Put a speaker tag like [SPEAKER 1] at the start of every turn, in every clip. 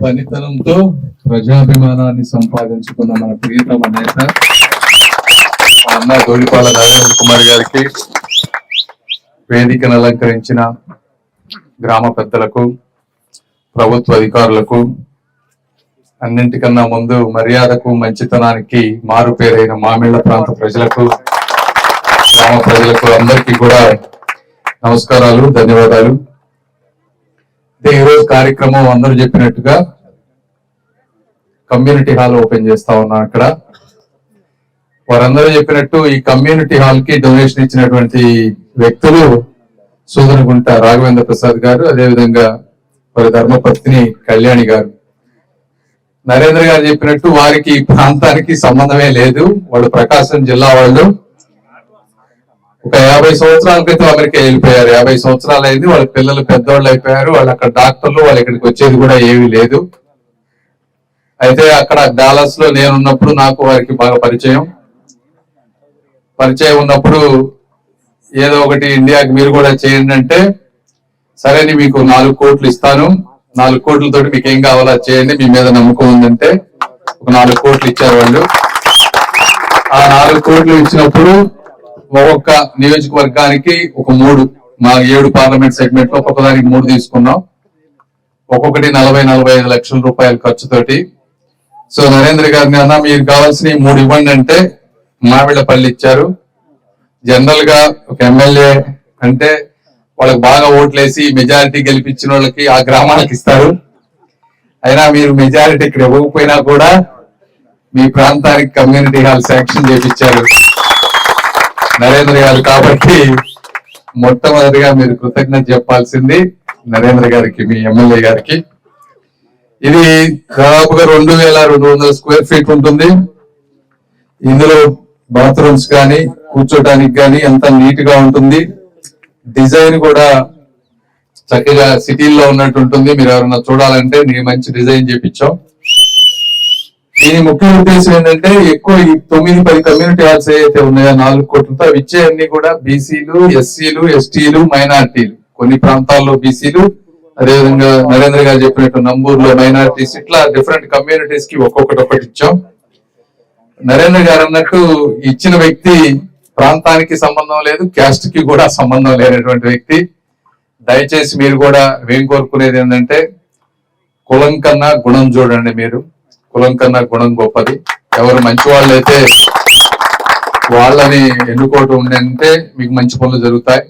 [SPEAKER 1] పనితనంతో ప్రజాభిమానాన్ని సంపాదించుకున్న మన ప్రియతమ నేత అన్న గోడిపాల నరేంద్ర కుమార్ గారికి వేదికను అలంకరించిన గ్రామ పెద్దలకు ప్రభుత్వ అధికారులకు అన్నింటికన్నా ముందు మర్యాదకు మంచితనానికి మారు పేరైన మామిళ్ళ ప్రాంత ప్రజలకు గ్రామ ప్రజలకు అందరికీ కూడా నమస్కారాలు ధన్యవాదాలు. అయితే ఈరోజు కార్యక్రమం అందరూ చెప్పినట్టుగా కమ్యూనిటీ హాల్ ఓపెన్ చేస్తా ఉన్నాం అక్కడ. వారందరూ చెప్పినట్టు ఈ కమ్యూనిటీ హాల్కి డొనేషన్ ఇచ్చినటువంటి వ్యక్తులు సూదనగుంట రాఘవేంద్ర ప్రసాద్ గారు అదేవిధంగా వారి ధర్మపత్ని కళ్యాణి గారు. నరేంద్ర గారు చెప్పినట్టు వారికి ప్రాంతానికి సంబంధమే లేదు. వాళ్ళు ప్రకాశం జిల్లా వాళ్ళు. ఒక యాభై సంవత్సరాల క్రితం అమెరికా వెళ్ళిపోయారు. యాభై సంవత్సరాలు అయింది. వాళ్ళ పిల్లలు పెద్దవాళ్ళు అయిపోయారు. వాళ్ళు అక్కడ డాక్టర్లు వాళ్ళు ఇక్కడికి వచ్చేది కూడా ఏమీ లేదు. అయితే అక్కడ డాలస్లో నేనున్నప్పుడు నాకు వారికి బాగా పరిచయం. పరిచయం ఉన్నప్పుడు ఏదో ఒకటి ఇండియాకి మీరు కూడా చేయండి అంటే సరే అని మీకు నాలుగు కోట్లు ఇస్తాను. నాలుగు కోట్లతోటి మీకు ఏం కావాలో అది చేయండి. మీ మీద నమ్మకం ఉందంటే ఒక నాలుగు కోట్లు ఇచ్చారు వాళ్ళు. ఆ నాలుగు కోట్లు ఇచ్చినప్పుడు ఒక్కొక్క నియోజకవర్గానికి ఒక మూడు మా ఏడు పార్లమెంట్ సెగ్మెంట్లో ఒక్కొక్క దానికి మూడు తీసుకున్నాం. ఒక్కొక్కటి నలభై నలభై ఐదు లక్షల రూపాయల ఖర్చుతోటి. సో నరేంద్ర గారిని అన్న మీరు కావాల్సిన మూడు ఇవ్వండి అంటే మామిళ్ళపల్లి ఇచ్చారు. జనరల్గా ఒక ఎమ్మెల్యే అంటే వాళ్ళకి బాగా ఓట్లేసి మెజారిటీ గెలిపించిన వాళ్ళకి ఆ గ్రామాలకు ఇస్తారు. అయినా మీరు మెజారిటీ ఇక్కడ ఇవ్వకపోయినా కూడా మీ ప్రాంతానికి కమ్యూనిటీ హాల్ శాంక్షన్ చేపించారు నరేంద్ర గారు కాబట్టి మొట్టమొదటిగా మీరు కృతజ్ఞత చెప్పాల్సింది నరేంద్ర గారికి మీ ఎమ్మెల్యే గారికి. ఇది దాదాపుగా రెండు వేల రెండు వందల స్క్వేర్ ఫీట్ ఉంటుంది. ఇందులో బాత్రూమ్స్ కానీ కూర్చోడానికి కానీ ఎంత నీట్గా ఉంటుంది. డిజైన్ కూడా చక్కగా సిటీల్లో ఉన్నట్టు ఉంటుంది. మీరు ఎవరైనా చూడాలంటే నీ మంచి డిజైన్ చేపించాం. దీని ముఖ్య ఉద్దేశం ఏంటంటే ఎక్కువ ఈ తొమ్మిది పది కమ్యూనిటీ హాల్స్ ఏవైతే ఉన్నాయో నాలుగు కోట్లతో అవి ఇచ్చేయన్ని కూడా బీసీలు ఎస్సీలు ఎస్టీలు మైనార్టీలు. కొన్ని ప్రాంతాల్లో బీసీలు అదేవిధంగా నరేంద్ర గారు చెప్పినట్టు నంబూరులో మైనార్టీస్ ఇట్లా డిఫరెంట్ కమ్యూనిటీస్కి ఒక్కొక్కటి ఒకటి ఇచ్చాం. నరేంద్ర గారు అన్నట్టు ఇచ్చిన వ్యక్తి ప్రాంతానికి సంబంధం లేదు క్యాస్ట్కి కూడా సంబంధం లేనటువంటి వ్యక్తి. దయచేసి మీరు కూడా ఏం కోరుకునేది ఏంటంటే కులం కన్నా గుణం చూడండి మీరు. కులం కన్నా గుణం గొప్పది. ఎవరు మంచి వాళ్ళు అయితే వాళ్ళని ఎన్నుకోవటం ఉందంటే మీకు మంచి పనులు జరుగుతాయి.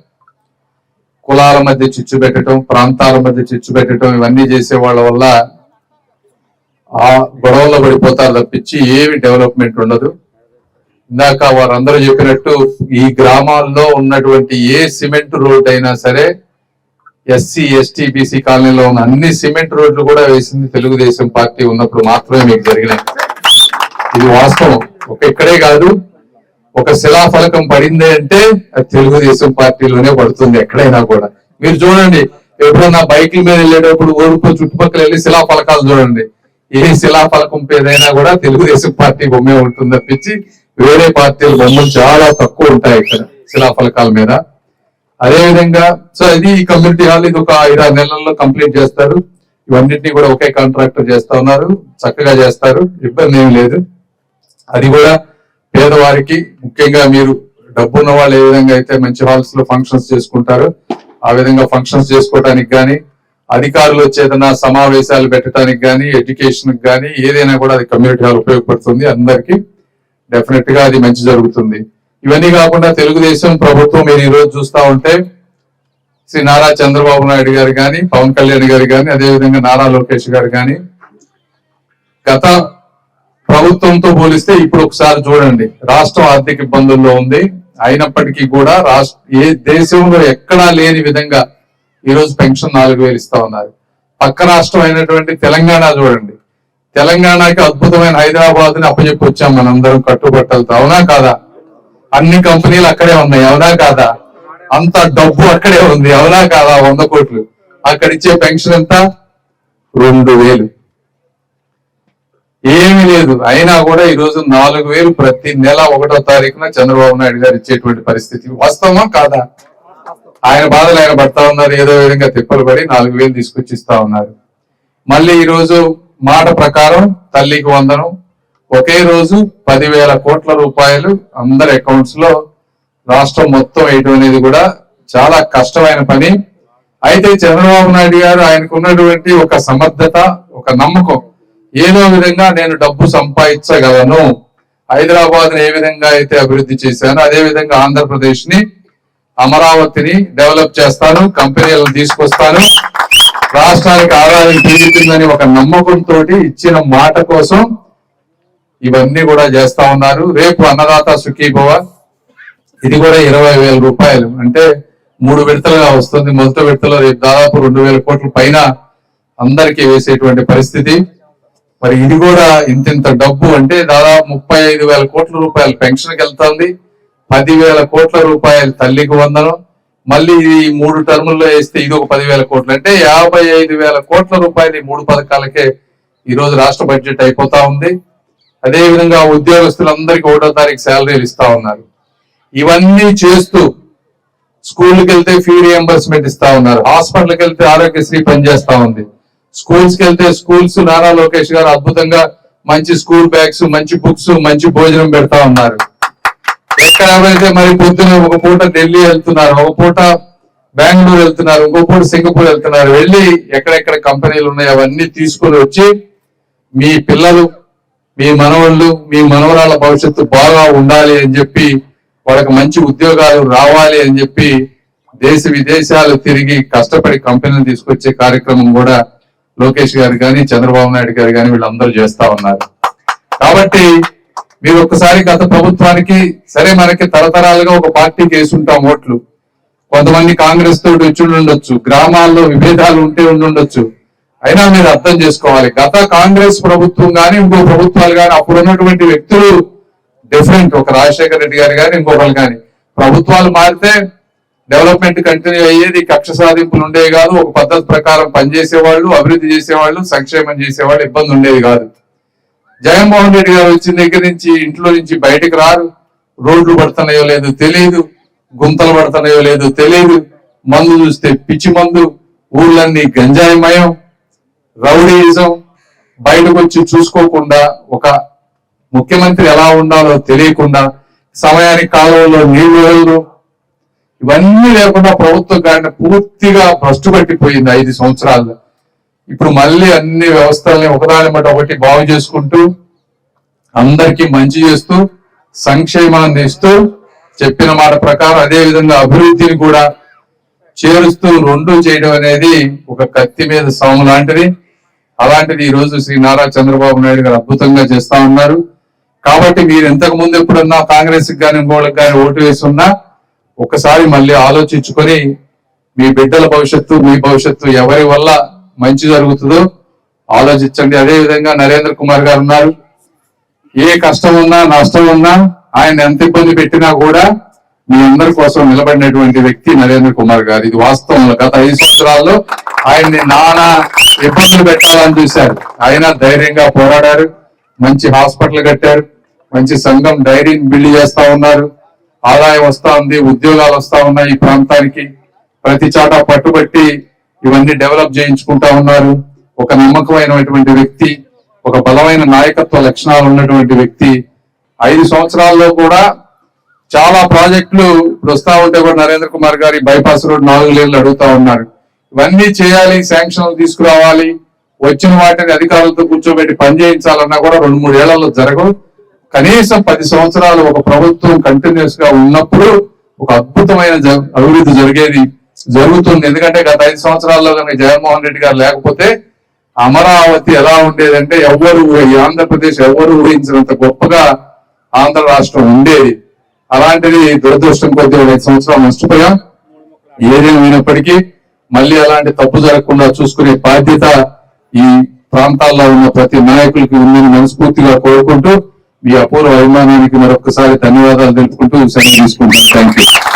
[SPEAKER 1] కులాల మధ్య చిచ్చు పెట్టడం ప్రాంతాల మధ్య చిచ్చు పెట్టడం ఇవన్నీ చేసే వాళ్ళ వల్ల ఆ గొడవల్లో పడిపోతారు తప్పించి ఏమి డెవలప్మెంట్ ఉండదు. ఇందాక వారందరూ చెప్పినట్టు ఈ గ్రామాల్లో ఉన్నటువంటి ఏ సిమెంట్ రోడ్ అయినా సరే ఎస్సీ ఎస్టీ బీసీ కాలనీలో ఉన్న అన్ని సిమెంట్ రోడ్లు కూడా వేసింది తెలుగుదేశం పార్టీ ఉన్నప్పుడు మాత్రమే మీకు జరిగినాయి. ఇది వాస్తవం. ఒక ఇక్కడే కాదు ఒక శిలాఫలకం పడింది అంటే అది తెలుగుదేశం పార్టీలోనే పడుతుంది ఎక్కడైనా కూడా. మీరు చూడండి ఎప్పుడన్నా బైకుల మీద వెళ్ళేటప్పుడు ఊరుకు చుట్టుపక్కల వెళ్ళి శిలాఫలకాలు చూడండి. ఏ శిలాఫలకం పేదైనా కూడా తెలుగుదేశం పార్టీ బొమ్మే ఉంటుంది తప్పించి వేరే పార్టీల బొమ్మలు చాలా తక్కువ ఉంటాయి ఇక్కడ శిలాఫలకాల మీద. అదేవిధంగా సో ఇది ఈ కమ్యూనిటీ హాల్ ఇది ఒక ఇరవై నెలల్లో కంప్లీట్ చేస్తారు. ఇవన్నిటిని కూడా ఒకే కాంట్రాక్టర్ చేస్తా ఉన్నారు. చక్కగా చేస్తారు. ఇబ్బంది ఏమి లేదు. అది కూడా పేదవారికి ముఖ్యంగా మీరు డబ్బు ఉన్న వాళ్ళు ఏ విధంగా అయితే మంచి హాల్స్లో ఫంక్షన్స్ చేసుకుంటారో ఆ విధంగా ఫంక్షన్స్ చేసుకోవడానికి కానీ అధికారులు వచ్చేదన్నా సమావేశాలు పెట్టడానికి కానీ ఎడ్యుకేషన్ కానీ ఏదైనా కూడా అది కమ్యూనిటీ హాల్ ఉపయోగపడుతుంది అందరికీ. డెఫినెట్గా అది మంచి జరుగుతుంది. ఇవన్నీ కాకుండా తెలుగుదేశం ప్రభుత్వం మీరు ఈ రోజు చూస్తా ఉంటే శ్రీ నారా చంద్రబాబు నాయుడు గారు కానీ పవన్ కళ్యాణ్ గారు కానీ అదేవిధంగా నారా లోకేష్ గారు కానీ గత ప్రభుత్వంతో పోలిస్తే ఇప్పుడు ఒకసారి చూడండి. రాష్ట్రం ఆర్థిక ఇబ్బందుల్లో ఉంది. అయినప్పటికీ కూడా రాష్ట్ర ఏ దేశంలో ఎక్కడా లేని విధంగా ఈరోజు పెన్షన్ నాలుగు వేలు ఇస్తా ఉన్నారు. పక్క రాష్ట్రం అయినటువంటి తెలంగాణ చూడండి. తెలంగాణకి అద్భుతమైన హైదరాబాద్ని అప్పచెప్పి వచ్చాం మనందరం కట్టుబట్టలతో. అవునా కాదా? అన్ని కంపెనీలు అక్కడే ఉన్నాయి అవునా కాదా? అంత డబ్బు అక్కడే ఉంది అవునా కాదా? వంద కోట్లు. అక్కడ ఇచ్చే పెన్షన్ ఎంత? రెండు వేలు. ఏమీ లేదు. అయినా కూడా ఈ రోజు నాలుగు వేలు ప్రతి నెల ఒకటో తారీఖున చంద్రబాబు నాయుడు గారు ఇచ్చేటువంటి పరిస్థితి వాస్తవమా కాదా? ఆయన బాధలు ఆయన పడతా ఉన్నారు ఏదో విధంగా తిప్పలు పడి నాలుగు వేలు తీసుకొచ్చి ఇస్తా ఉన్నారు. మళ్ళీ ఈ రోజు మాట ప్రకారం తల్లికి వందనం ఒకే రోజు పదివేల కోట్ల రూపాయలు అందరి అకౌంట్స్లో రాష్ట్రం మొత్తం వేయటం అనేది కూడా చాలా కష్టమైన పని. అయితే చంద్రబాబు నాయుడు గారు ఆయనకు ఉన్నటువంటి ఒక సమర్థత ఒక నమ్మకం. ఏదో విధంగా నేను డబ్బు సంపాదించగలను. హైదరాబాద్ ఏ విధంగా అయితే అభివృద్ధి చేశానో అదే విధంగా ఆంధ్రప్రదేశ్ని అమరావతిని డెవలప్ చేస్తాను కంపెనీలను తీసుకొస్తాను. రాష్ట్రానికి ఆదాయం తీరుతుందని ఒక నమ్మకంతో ఇచ్చిన మాట కోసం ఇవన్నీ కూడా చేస్తా ఉన్నారు. రేపు అన్నదాత సుఖీభవ ఇది కూడా ఇరవై వేల రూపాయలు. అంటే మూడు విడతలుగా వస్తుంది. మొదటి విడతలో రేపు దాదాపు రెండు వేల కోట్ల పైన అందరికీ వేసేటువంటి పరిస్థితి. మరి ఇది కూడా ఇంతింత డబ్బు. అంటే దాదాపు ముప్పై ఐదు వేల కోట్ల రూపాయలు పెన్షన్కి వెళ్తుంది. పదివేల కోట్ల రూపాయలు తల్లికి వందనం. మళ్ళీ ఈ మూడు టర్ముల్లో వేస్తే ఇది ఒక పదివేల కోట్లు. అంటే యాభై ఐదు వేల కోట్ల రూపాయలు ఈ మూడు పథకాలకే ఈ రోజు రాష్ట్ర బడ్జెట్ అయిపోతా ఉంది. అదే విధంగా ఉద్యోగస్తులందరికీ ఒకటో తారీఖు శాలరీలు ఇస్తా ఉన్నారు. ఇవన్నీ చేస్తూ స్కూల్కి వెళ్తే ఫీ రియంబర్స్మెంట్ ఇస్తా ఉన్నారు. హాస్పిటల్కి వెళ్తే ఆరోగ్యశ్రీ పనిచేస్తా ఉంది. స్కూల్స్కి వెళ్తే స్కూల్స్ నారా లోకేష్ గారు అద్భుతంగా మంచి స్కూల్ బ్యాగ్స్ మంచి బుక్స్ మంచి భోజనం పెడతా ఉన్నారు. ఎక్కడ వెళ్తే మరి పొద్దున ఒక పూట ఢిల్లీ వెళ్తున్నారు ఒక పూట బెంగళూరు వెళ్తున్నారు ఇంకో పూట సింగపూర్ వెళ్తున్నారు. వెళ్ళి ఎక్కడెక్కడ కంపెనీలు ఉన్నాయి అవన్నీ తీసుకొని వచ్చి మీ పిల్లలు మీ మనవళ్ళు మీ మనవరాల భవిష్యత్తు బాగా ఉండాలి అని చెప్పి వాళ్ళకి మంచి ఉద్యోగాలు రావాలి అని చెప్పి దేశ విదేశాలు తిరిగి కష్టపడి కంపెనీలు తీసుకొచ్చే కార్యక్రమం కూడా లోకేష్ గారు కానీ చంద్రబాబు నాయుడు గారు కానీ వీళ్ళందరూ చేస్తా ఉన్నారు. కాబట్టి మీరు ఒక్కసారి గత ప్రభుత్వానికి సరే మనకి తరతరాలుగా ఒక పార్టీకి వేసుంటాం ఓట్లు. కొంతమంది కాంగ్రెస్ తోటి వచ్చి ఉండొచ్చు గ్రామాల్లో విభేదాలు ఉంటే ఉండుండొచ్చు. అయినా మీరు అర్థం చేసుకోవాలి. గత కాంగ్రెస్ ప్రభుత్వం కానీ ఇంకో ప్రభుత్వాలు కానీ అప్పుడు ఉన్నటువంటి వ్యక్తులు డిఫరెంట్ ఒక రాజశేఖర రెడ్డి గారు కానీ ఇంకొకరు కానీ ప్రభుత్వాలు మారితే డెవలప్మెంట్ కంటిన్యూ అయ్యేది కక్ష సాధింపులు ఉండేవి కాదు. ఒక పద్ధతి ప్రకారం పనిచేసేవాళ్ళు అభివృద్ధి చేసేవాళ్ళు సంక్షేమం చేసేవాళ్ళు ఇబ్బంది ఉండేది కాదు. జగన్మోహన్ రెడ్డి గారు వచ్చిన దగ్గర నుంచి ఇంట్లో నుంచి బయటకు రారు. రోడ్లు పడుతున్నాయో లేదో తెలియదు. గుంతలు పడుతున్నాయో లేదో తెలియదు. మందు చూస్తే పిచ్చి మందు. ఊళ్ళన్నీ గంజాయిమయం. రౌడీయిజం బయటకు వచ్చి చూసుకోకుండా ఒక ముఖ్యమంత్రి ఎలా ఉండాలో తెలియకుండా సమయానికి కాలంలో నీళ్ళు వదలరు ఇవన్నీ లేకుండా ప్రభుత్వం కానీ పూర్తిగా భ్రష్టు పట్టిపోయింది ఐదు సంవత్సరాలు. ఇప్పుడు మళ్ళీ అన్ని వ్యవస్థల్ని ఒకదాని బట్టి ఒకటి బాగు చేసుకుంటూ అందరికీ మంచి చేస్తూ సంక్షేమాన్ని ఇస్తూ చెప్పిన మాట ప్రకారం అదే విధంగా అభివృద్ధిని కూడా చేరుస్తూ రెండు చేయడం అనేది ఒక కత్తి మీద సాము లాంటిది. అలాంటిది ఈ రోజు శ్రీ నారా చంద్రబాబు నాయుడు గారు అద్భుతంగా చేస్తా ఉన్నారు. కాబట్టి మీరు ఇంతకు ముందు ఎప్పుడన్నా కాంగ్రెస్ కానీ ఇంకోళ్ళకి కానీ ఓటు వేసున్నా ఒకసారి మళ్ళీ ఆలోచించుకొని మీ బిడ్డల భవిష్యత్తు మీ భవిష్యత్తు ఎవరి వల్ల మంచి జరుగుతుందో ఆలోచించండి. అదే విధంగా నరేంద్ర కుమార్ గారు ఉన్నారు. ఏ కష్టం ఉన్నా నష్టం ఉన్నా ఆయన ఎంత ఇబ్బంది పెట్టినా కూడా మీ అందరి కోసం నిలబడినటువంటి వ్యక్తి నరేంద్ర కుమార్ గారు. ఇది వాస్తవం. గత ఐదు సంవత్సరాల్లో ఆయన్ని నానా ఇబ్బందులు పెట్టాలని చూశారు. ఆయన ధైర్యంగా పోరాడారు. మంచి హాస్పిటల్ కట్టారు. మంచి సంఘం డైరీని బిల్డ్ చేస్తా ఉన్నారు. ఆదాయం వస్తా ఉంది ఉద్యోగాలు వస్తా ఉన్నాయి ఈ ప్రాంతానికి. ప్రతి చోట పట్టుబట్టి ఇవన్నీ డెవలప్ చేయించుకుంటా ఉన్నారు. ఒక నమ్మకమైనటువంటి వ్యక్తి ఒక బలమైన నాయకత్వ లక్షణాలు ఉన్నటువంటి వ్యక్తి. ఐదు సంవత్సరాల్లో కూడా చాలా ప్రాజెక్టులు ఇప్పుడు వస్తా ఉంటే కూడా నరేంద్ర కుమార్ గారి బైపాస్ రోడ్ నాలుగు లేన్లు అడుగుతా ఉన్నారు. ఇవన్నీ చేయాలి శాంక్షన్లు తీసుకురావాలి వచ్చిన వాటిని అధికారులతో కూర్చోబెట్టి పని చేయించాలన్నా కూడా రెండు మూడు ఏళ్ళలో జరగవు. కనీసం పది సంవత్సరాలు ఒక ప్రభుత్వం కంటిన్యూస్గా ఉన్నప్పుడు ఒక అద్భుతమైన జ- అభివృద్ధి జరిగేది జరుగుతుంది. ఎందుకంటే గత ఐదు సంవత్సరాల్లో కనుక జగన్మోహన్ రెడ్డి గారు లేకపోతే అమరావతి ఎలా ఉండేదంటే ఎవ్వరు ఈ ఆంధ్రప్రదేశ్ ఎవరు ఊహించినంత గొప్పగా ఆంధ్ర రాష్ట్రం ఉండేది. అలాంటిది దురదృష్టం కొద్ది ఐదు సంవత్సరాలు నష్టపోయాం. ఏదేమైనప్పటికీ మళ్ళీ అలాంటి తప్పు జరగకుండా చూసుకునే బాధ్యత ఈ ప్రాంతాల్లో ఉన్న ప్రతి నాయకులకి ఉందని మనస్ఫూర్తిగా కోరుకుంటూ మీ అపూర్వ అభిమానానికి మరొకసారి ధన్యవాదాలు తెలుపుకుంటూ సెలవు తీసుకుంటాను థ్యాంక్ యూ